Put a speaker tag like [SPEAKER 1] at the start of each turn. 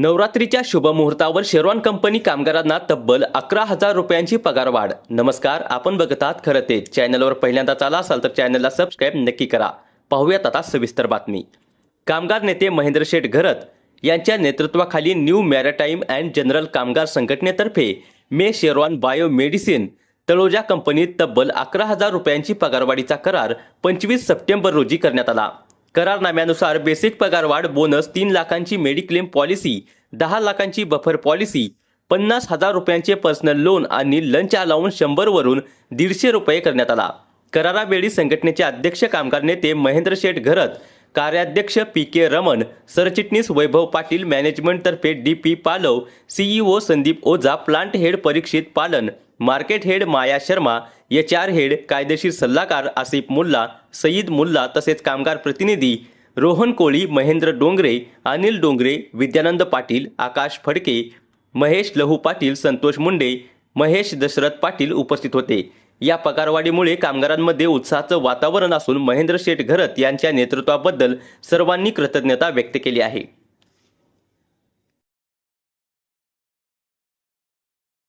[SPEAKER 1] नवरात्रीच्या शुभमुहूर्तावर शेरवान कंपनी कामगारांना तब्बल अकरा हजार रुपयांची पगारवाढ नमस्कार आपण बघत आहात खरं ते. चॅनलवर पहिल्यांदाच आला असाल तर चॅनलला सबस्क्राईब नक्की करा. पाहूयात आता सविस्तर बातमी. कामगार नेते महेंद्र शेठ घरत यांच्या नेतृत्वाखाली न्यू मॅरेटाईम अँड जनरल कामगार संघटनेतर्फे मे शेरवान बायो मेडिसिन तळोजा कंपनीत तब्बल अकरा हजार रुपयांची पगारवाढीचा करार पंचवीस सप्टेंबर रोजी करण्यात आला. करारनाम्यानुसार बेसिक पगारवाढ बोनस तीन लाखांची मेडिक्लेम पॉलिसी दहा लाखांची बफर पॉलिसी पन्नास हजार रुपयांचे पर्सनल लोन आणि लंच अलाउन्स शंभरवरून दीडशे रुपये करण्यात आला. करारावेळी संघटनेचे अध्यक्ष कामगार नेते महेंद्र शेठ घरत कार्याध्यक्ष पी के रमण सरचिटणीस Vaibhav Patil मॅनेजमेंटतर्फे D P Palav CEO Sandeep Ojha plant head Parikshit Palan market head Maya Sharma H R head कायदेशीर सल्लागार आसिफ मुल्ला सईद मुल्ला तसेच कामगार प्रतिनिधी रोहन कोळी महेंद्र डोंगरे अनिल डोंगरे विद्यानंद पाटील आकाश फडके महेश लहू पाटील संतोष मुंडे महेश दशरथ पाटील उपस्थित होते. या पगारवाढीमुळे कामगारांमध्ये उत्साहाचं वातावरण असून महेंद्र शेठ घरत यांच्या नेतृत्वाबद्दल सर्वांनी कृतज्ञता व्यक्त केली आहे.